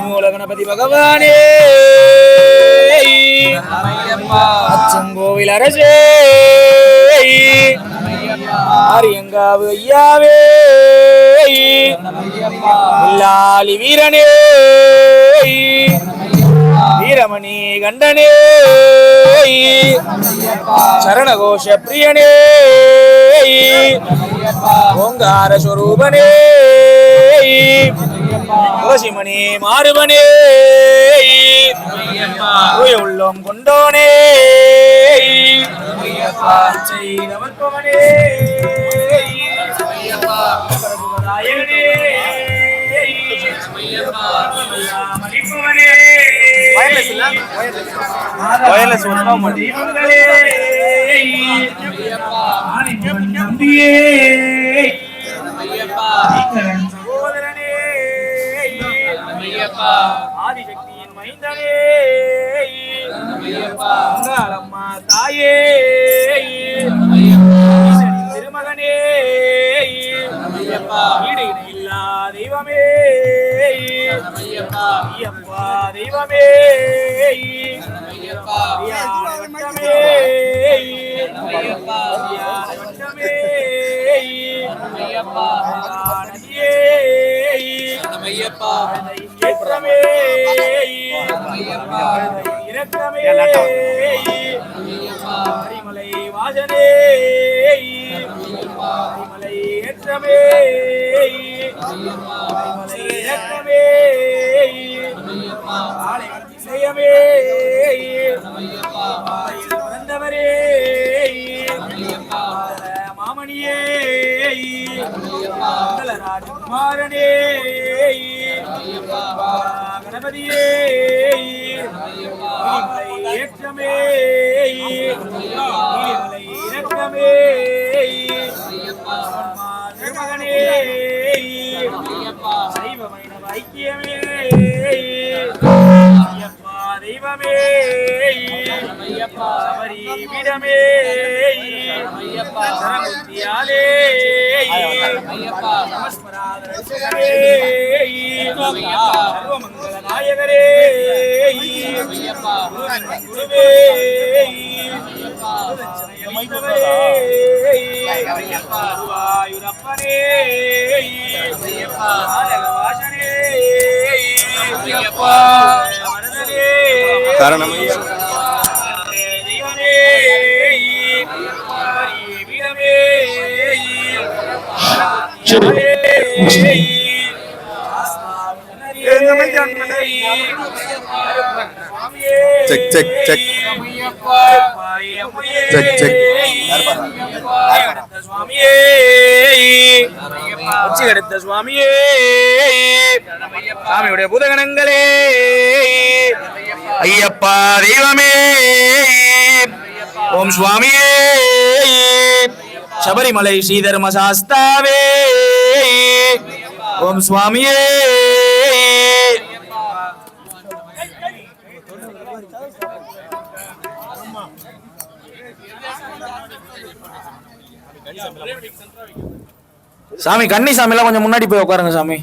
மூல கணபதி பகவானே. அச்சங்கோவில் அரசே. ஆரியங்காவு ஐயாவே. வில்லாளி வீரனே. வீரமணி கண்டனே. சரணகோஷ பிரியனே. ஓங்கார ஸ்வரூபனே துளசிமணி மாறுபனே தூய உள்ளம் கொண்டோனே மணிப்பவனே வயர்லெஸ் ஒன்றா ஆதிசக்தியின் மைந்தனே அம்மா தாயே. திருமகனே. ஈடு இல்லா தெய்வமே. ஐயப்பா தெய்வமே. ஹரிமலை வாசனே ஹரிமலை ஏற்றமே ஹரிமலை இரக்கமே ஆலை இசையமே பிறந்தவரே மாமணியே ராஜகுமாரனே கணபதியே நீலிமலை ஏற்றமே. மகனே. சைவ வைணவ ஐக்கியமே. ஐயப்பா தெய்வமே. ஐயப்பா విడమే శరముత్యాలే సర్వమంగళ నాయకరే గురువే. వాయురప్పనే వాసనే కారణమే check check check check check உச்சி கெடுத்த சுவாமியே சாமியுடைய புதகணங்களே ஐயப்பா தெய்வமே. ஓம் சுவாமியே. சபரிமலை ஸ்ரீதர்ம சாஸ்தாவே. ஓம் சுவாமியே. சாமி கன்னி சாமி எல்லாம் கொஞ்சம் முன்னாடி போய் உட்காருங்க சாமி.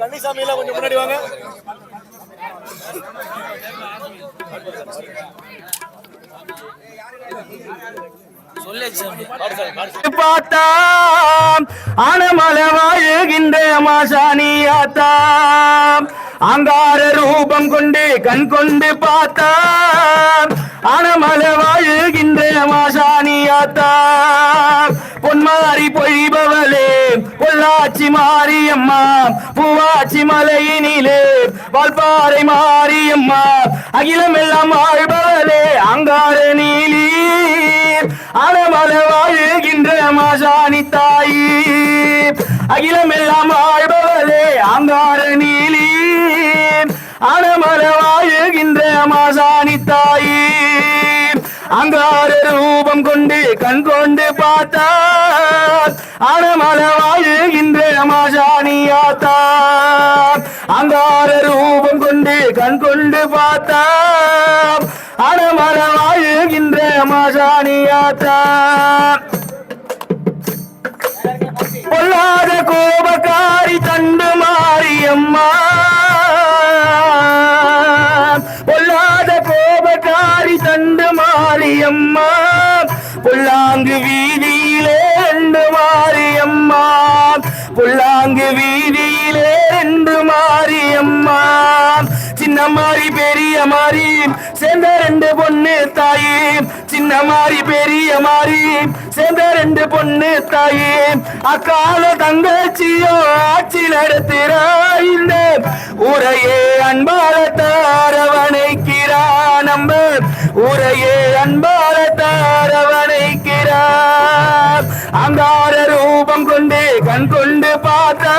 கன்னிசாமி எல்லாம் கொஞ்சம் முன்னாடி வாங்க. பார்த்தாம் அனமலை வாழுகின்ற மாசாணியாத்தாம் அங்கார ரூபம் கொண்டு கண் கொண்டு பார்த்தாம். அனமலை வாழுகின்ற மாசாணியாத்தாம் பொன்மாரி பொழிபவளே பொள்ளாச்சி மாரியம்மா பூவாச்சி மலையினிலே வால்பாறை மாரியம்மா அகிலமெல்லாம் வாழ்பவளே அங்கார நீலி அலமல வாழுகின்ற மாசாணி தாயி. அகிலம் எல்லாம் வாழ்பவளே அங்கார நீலி. அலமல வாழ்கின்ற மாசாணி தாயி. அங்கார ரூபம் கொண்டு கண் கொண்டு பார்த்தார். அனமல வாழுகின்ற மாசாணியாத்தா அங்கார ரூபம் கொண்டு கண் கொண்டு பார்த்தார். அனமல வாழ் மாசாணியாத்தா பொல்லாத கோபக்காரி தண்டு மாரியம்மா. பொல்லாத கோபக்காரி தண்டு மாரியம்மா. புல்லாங்கு வீதியிலே ரெண்டு மாரியம்மா. புல்லாங்கு வீதியிலே ரெண்டு மாரியம்மா. சின்ன மாறி பெரிய மாறி. சேர்ந்த ரெண்டு பொண்ணு தாயி. சின்ன மாறி பெரிய மாறி. சேர்ந்த ரெண்டு பொண்ணு தாயி. அக்கால தங்கச்சியோ ஆட்சி நடத்துறா இந்த உரையே அன்பால தாரவணைக்கிறா நம்ம உரையே அன்பால தாரவணைக்கிறா அங்கார ரூபம் கொண்டு கண் கொண்டு பார்த்தா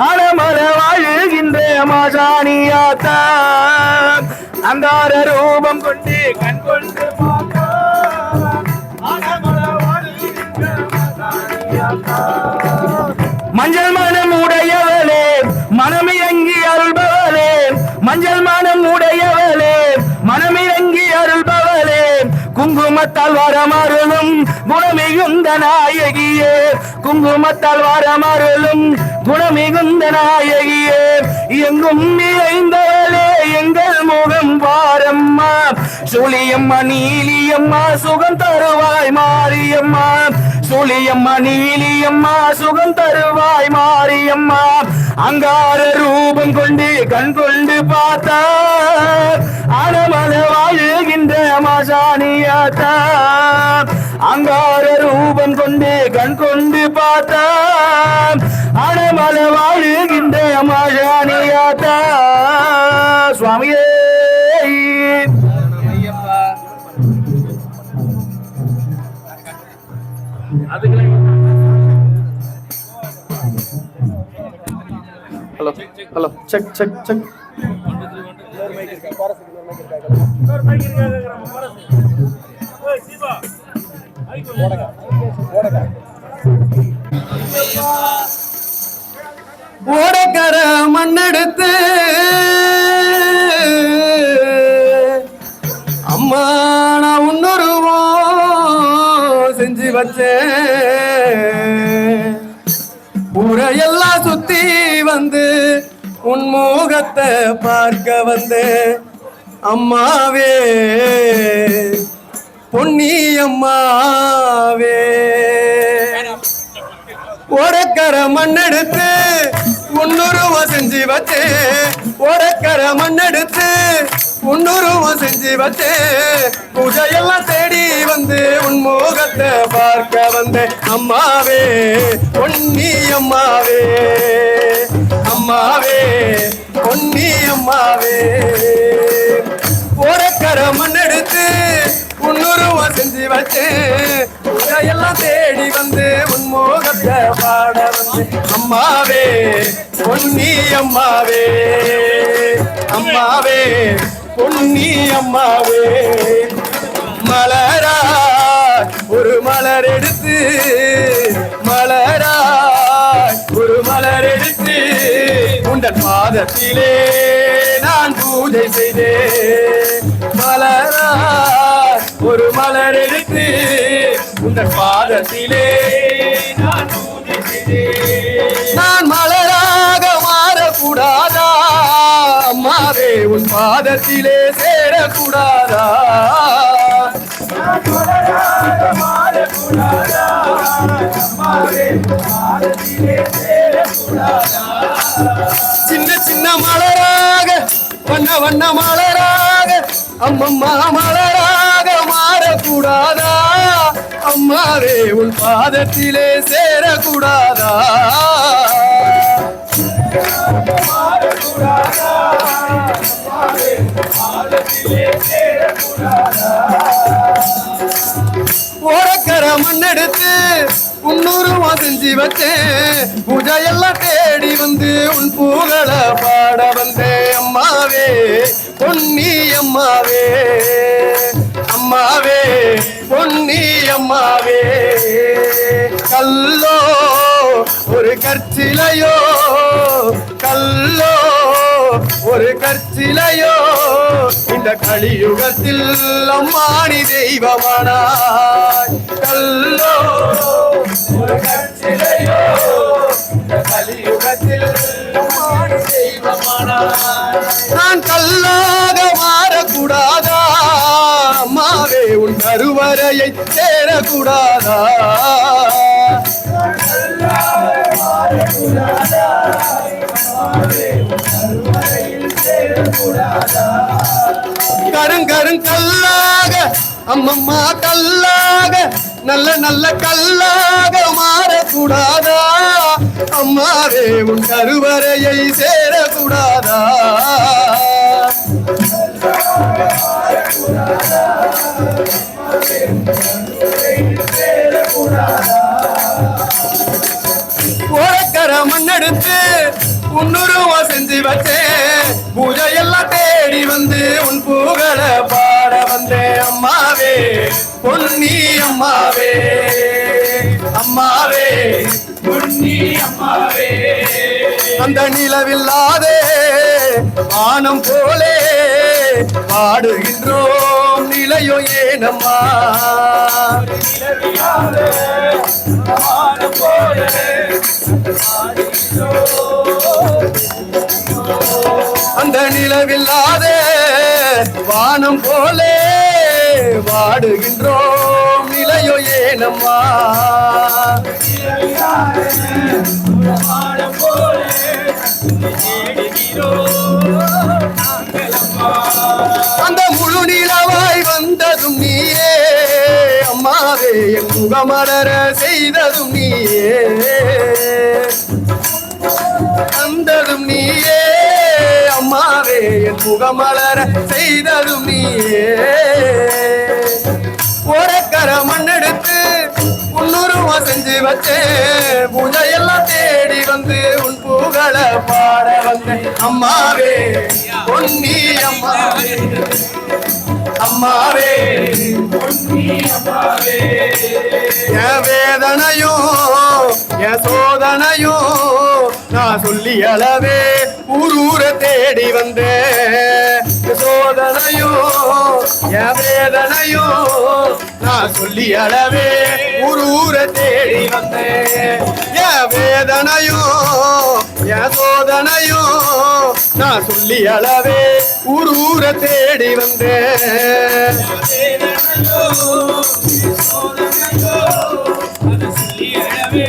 அலமர வாழுகின்ற மாசானியாத்தா அந்தார ரூபம் கொண்டு கண் கொண்டு மஞ்சள் மனம் உடையவளே மனம் இயங்கி அருள்பவளே மஞ்சள் குங்குமத்தால் வரமருளும் குணமிகுந்த நாயகியே. குங்குமத்தால் வரமருளும் குணமிகுந்த நாயகியே. எங்கும் நிறைந்தவளே எங்கள் முகம் பாரம்மா சுழியம்மா நீலியம்மா சுகம் தருவாய் மாரியம்மா. சுழியம்மா நீலியம்மா சுகம் தருவாய் மாரியம்மா. அங்கார ரூபம் கொண்டு கண் கொண்டு பார்த்தா அனமல வாழுகின்ற மாசாணியாத்தா. அங்கார ரூபம் கொண்டு கண் கொண்டு பார்த்தா அனமல வாழுகின்ற மாசாணியாத்தா. சுவாமியே ஹலோ செக் செக் செக் ஓடக்கர மண்ணெடுத்து அம்மா நான் உன்னுருவோம் செஞ்சு வச்சேன். முகத்தை பார்க்க வந்தேன் அம்மாவே. பொன்னி அம்மாவே. ஓடக்கர மண்ணெடுத்து உன்னுருவம் செஞ்சு வச்சு. ஓடக்கர மண்ணெடுத்து உன்னுருவம் செஞ்சு வச்சு. பூஜையெல்லாம் தேடி வந்து உன் முகத்தை பார்க்க வந்தேன் அம்மாவே. பொன்னி அம்மாவே. அம்மாவே. பொன்னியம்மாவே. அம்மாவே ஓடக்கர மண்ணெடுத்து உன்னுருவம் செஞ்சு வச்சு எல்லாம் தேடி வந்து உன் மோகத்தை பாட வந்து. அம்மாவே பொன்னி அம்மாவே அம்மாவே பொன்னி அம்மாவே மலரா ஒரு மலர் எடுத்து மலரா ஒரு மலர் எடுத்து உந்தன் பாதத்திலே நான் பூஜை செய்தேன். மலரா ஒரு மலர் எடுத்து உந்தன் பாதத்திலே நான் பூஜை செய்தேன். நான் மலராக மாறக்கூடாதா? அம்மாவே உன் பாதத்திலே சேரக்கூடாதா? மாறக்கூடாதா? சின்ன சின்ன மலராக வண்ண வண்ண மலராக அம்மம்மா மலராக மாறக்கூடாதா? அம்மாவே உன் பாதத்திலே சேரக்கூடாதா? ஓடக்கர மண்ணெடுத்து உன்னூறுவா செஞ்சு வச்சேன் பூஜையெல்லாம் தேடி வந்து உன் பூகளை பாட வந்தேன் அம்மாவே பொன்னி அம்மாவே. அம்மாவே பொன்னி அம்மாவே. கல்லோ ஒரு கற்சிலையோ கல்லோ ஒரு கற்சிலையோ. இந்த கலியுகத்தில் அம்மானி தெய்வமானாய் கல்லோ கலியுகத்தில் மாறி தெய்வமானாய் நான் கல்லாக மாறக்கூடாதா? அம்மாவே உன் கருவறையை சேரக்கூடாதா கருங்கருங் கல்லாக அம்மம்மா கல்லாக நல்ல நல்ல கல்லாக மாறக்கூடாதா? அம்மாவே உன் கருவறையை சேரக்கூடாதா? ஓரக்கர மண்ணெடுத்து உன்னுருவா செஞ்சு வச்சேன். பூஜை எல்லாம் தேடி வந்து உன் பூகளை பாட வந்தேன் அம்மாவே. பொன்னி அம்மாவே. அம்மாவே பொன்னி அம்மாவே. அந்த நிலவில்லாதே ஆனம் போலே பாடுகின்றோம். நிலையோ ஏனம்மா? அந்த நிலவில்லாதே வானம் போலே வாடுகின்றோம். நிலையோ ஏனம்மா? வானம் தந்ததும் நீயே. அம்மாவே என் முகமலர செய்ததும் நீயே. தந்ததும் நீயே. அம்மாவே என் முகமலர செய்ததும் நீயே. ஒரக்கர மண்ணெடுத்து உன்னுருவா செஞ்சு வச்சேன். பூஜை எல்லாம் தேடி வந்து உன் புகழ பாட வந்தேன். அம்மாவே பொன்னி அம்மாவே. அம்மாவே. அம்மாவே என் வேதனையும் என் சோதனையும் நான் சொல்லி அளவே. ஊர் ஊர தேடி வந்தேன். சோதனையும் என் வேதனையும் நான் சொல்லி அளவே ஊர் ஊர தேடி வந்தேன். என் வேதனையும் என் சோதனையும் நான் சொல்லி அளவே ஊர் ஊர தேடி வந்தேன். வேதனையோ சோதனையோ அது சொல்லி அழவே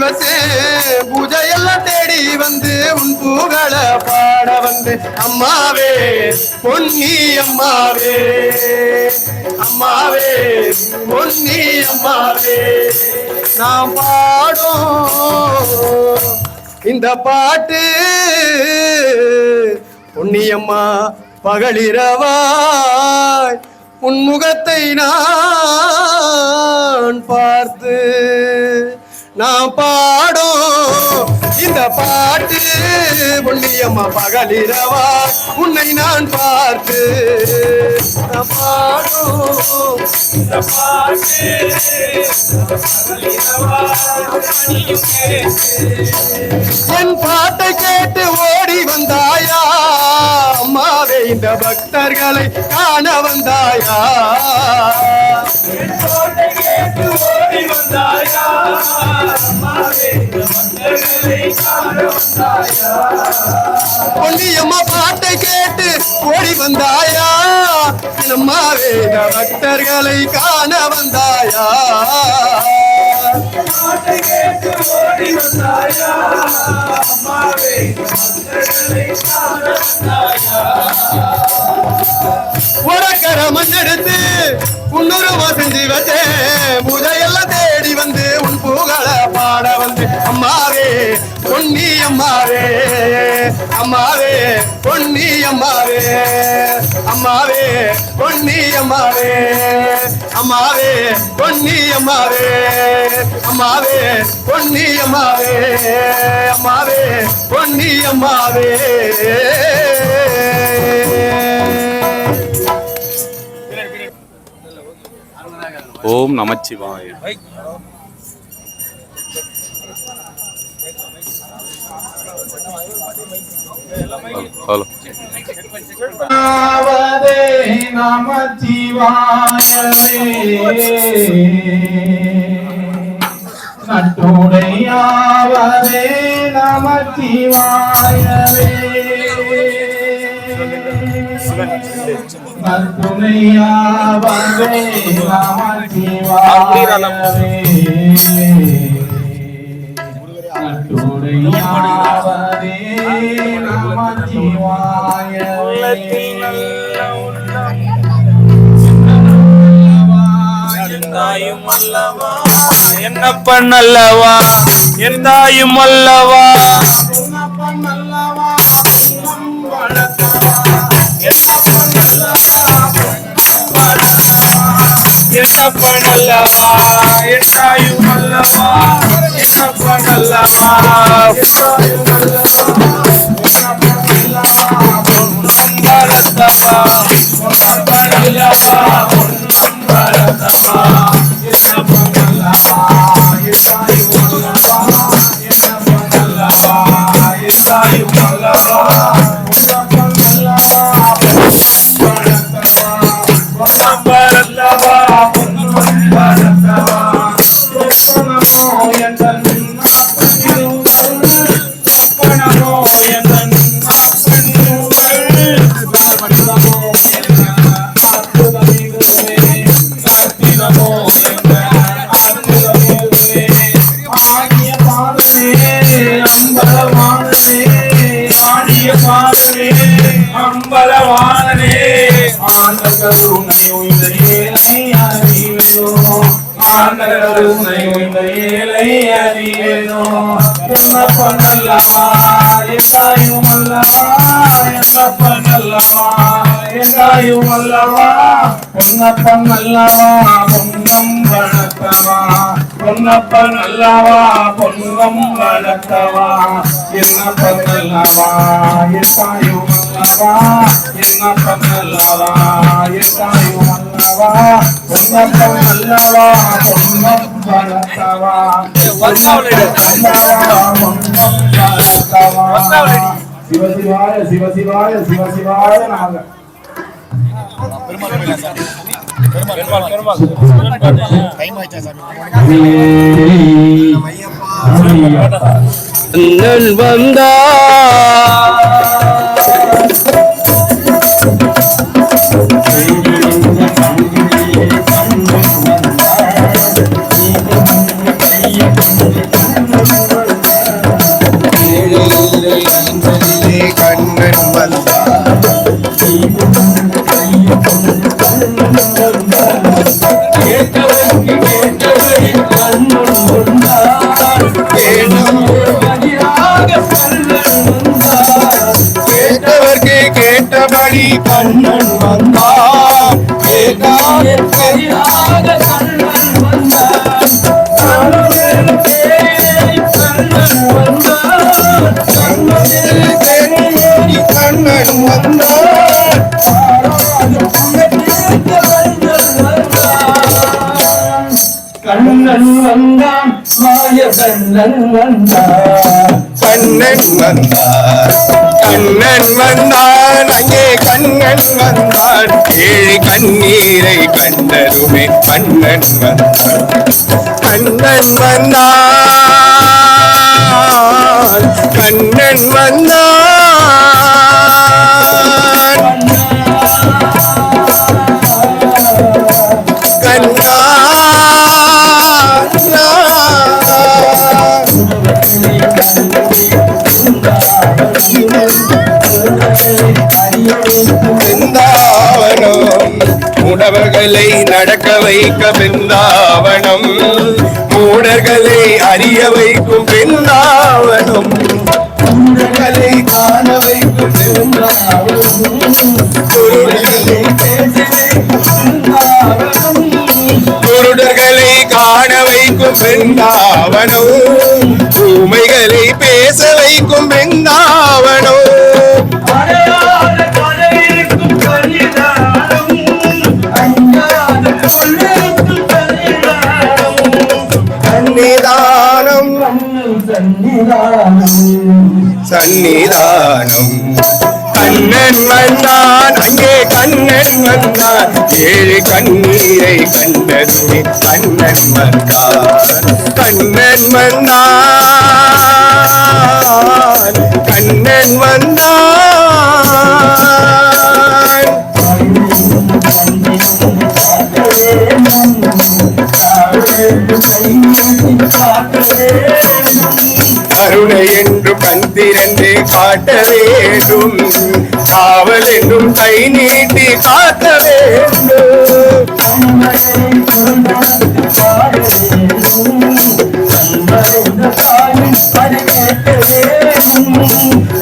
உன்னூரமா பூஜையெல்லாம் தேடி வந்து உன் புகழ பாட வந்து அம்மாவே பொன்னி அம்மாவே. அம்மாவே பொன்னி அம்மாவே. நாம் பாடும் இந்த பாட்டு பொன்னியம்மா பகலிரவாய் உன் முகத்தை நான் பார்த்து நான் பாடும் இந்த பாட்டு பொன்னியம்மா பகலிரவா உன்னை நான் பார்த்து நான் பாடும் இந்த பாட்டு கேட்டு என் பாட்டை கேட்டு ஓடி வந்தாயா? அம்மாவே இந்த பக்தர்களை காண வந்தாயா? கேட்டு வந்தாயா? பொன்னியம்மா பாட்டை கேட்டு ஓடி வந்தாயா? அம்மாவே இந்த பக்தர்களை காண வந்தாயா? பாட்டை கேட்டு ஓடி வந்தாயா? அம்மாவே இந்த மன்னர்களை காண வந்தாயா? உடக்கர மண்ணெடுத்து உன்னுருவா செஞ்சு வச்சேன் புதையெல்லாம் பொன்னியம்மாவே அம்மாவே பொன்னியம்மாவே அம்மாவே பொன்னியம்மாவே அம்மாவே பொன்னியம்மாவே அம்மாவே பொன்னியம்மாவே அம்மாவே பொன்னியம்மாவே. ஓம் நமச்சிவாய ஹலோ ஆவதே நமச்சிவாயவே நட்டுடையாவதே நட்டுணையாவதே நட்டுடையாவதே என்னப்பன் அல்லவா என் தாயும் அல்லவா? என்னப்பன் அல்லவா? என் தாயும் அல்லவா? என்னப்பன் அல்லவா பரத்தவா பொன்னப்பன் அல்லவா பொன்னம் பரத்தவா ஆகிய பண்ணல்லவா எந்தாயும் அல்லவா என்ன பண்ணல்லவா எந்தாயும் அல்லவா பொன்னப்பன் அல்லவா பொன்னம் வளர்த்தவா பொன்னப்பன் அல்லவா பொன்னம் வளர்த்தவா என்னப்பன் அல்லவா எத்தாயும் எத்தாயும் அல்லவா பொன்னப்பன் அல்லவா பொன்னம் வளர்த்தவா அல்லவா பொன்னம் வளர்த்தவா சிவசிவாய சிவசிவாய சிவசிவாய நாங்கள் அண்ணன் வந்தா. கண்ணன் கேட்டபடி கண்ணன் வந்தான் கண்ணன் கண்ணன் வந்தான் மாய கண்ணன் வந்தான். கண்ணன் வந்தார் கண்ணன் வந்தான். அங்கே கண்ணன் வந்தான். ஏழு கண்ணீரை கண்டருமே கண்ணன் வந்தான். கண்ணன் வந்தான். கண்ணன் வந்தான். கற்றவர்களை நடக்க வைக்க பிந்தாவனம் மூடர்களை அறிய வைக்கும் பின்னாவனம் மூடர்களை காண வைக்கும் குருடர்களை காண வைக்கும் பின்னாவனம் சன்னிதானம் கண்ணன் வந்தான் அங்கே கண்ணன் வந்தான் ஏழு கண்ணீரை கண்டதுமே கண்ணன் வந்தான் கண்ணன் வந்தான் கண்ணன் வந்தான் கருணை என்று கண் காட்ட வேண்டும். காவல் என்றும் கை நீட்டி காட்ட வேண்டும்.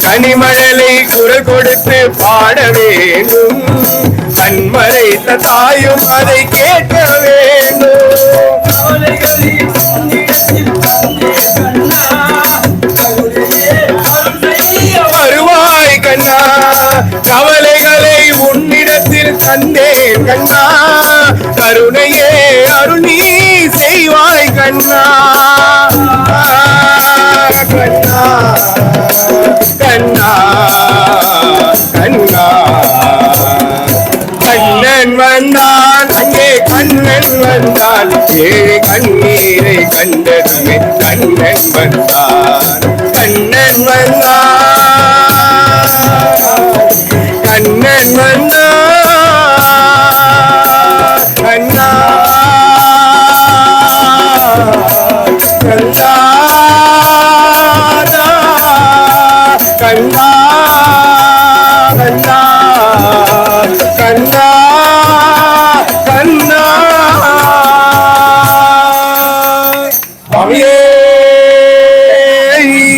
கனிமழலை குரல் கொடுத்து பாட வேண்டும். கண்மறைத்த தாயும் அதை கேட்க வேண்டும். கண்ணா. கருணையே அருள் நீ செய்வாய் கண்ணா. கண்ணா. கண்ணா. கண்ணா. கண்ணன் வந்தான் அங்கே கண்ணன் வந்தான். ஏழு கண்ணீரை கண்டதுமே கண்ணன் வந்தான். கண்ணன் வந்தான். கண்ணன் வந்தான்.